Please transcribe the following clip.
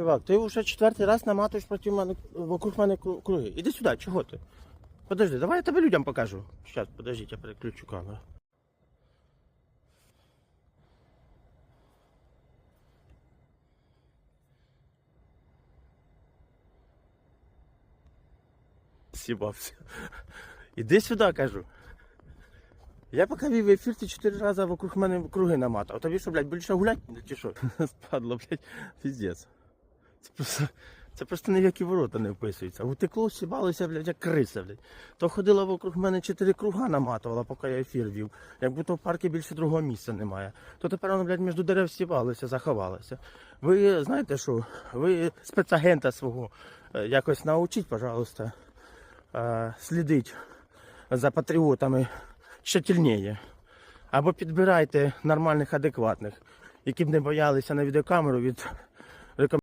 Чувак, ти вже четвертий раз наматуєш проти мене вокруг мене круги. Іди сюди, чого ти? Подожди, давай я тебе людям покажу. Щас, подождіть, я переключу камеру. Сібався. Іди сюди, кажу. Я поки вів ефір, ти чотири рази вокруг мене круги наматав. Тобі що, блядь, більше гуляти? Чи що? Спадло, блядь, піздець. Це просто, це просто ні в які ворота не вписується. Утекло, сібалося, блядь, як криса, блядь. То ходила вокруг мене чотири круга наматувала, поки я ефір вів. Як будто в парку більше другого місця немає. То тепер воно, блядь, між дерев сібалося, заховалося. Ви знаєте що? Ви спецагента свого е, якось научіть, пожалуйста, е, слідить за патріотами щательніше. Або підбирайте нормальних, адекватних, які б не боялися на відеокамеру від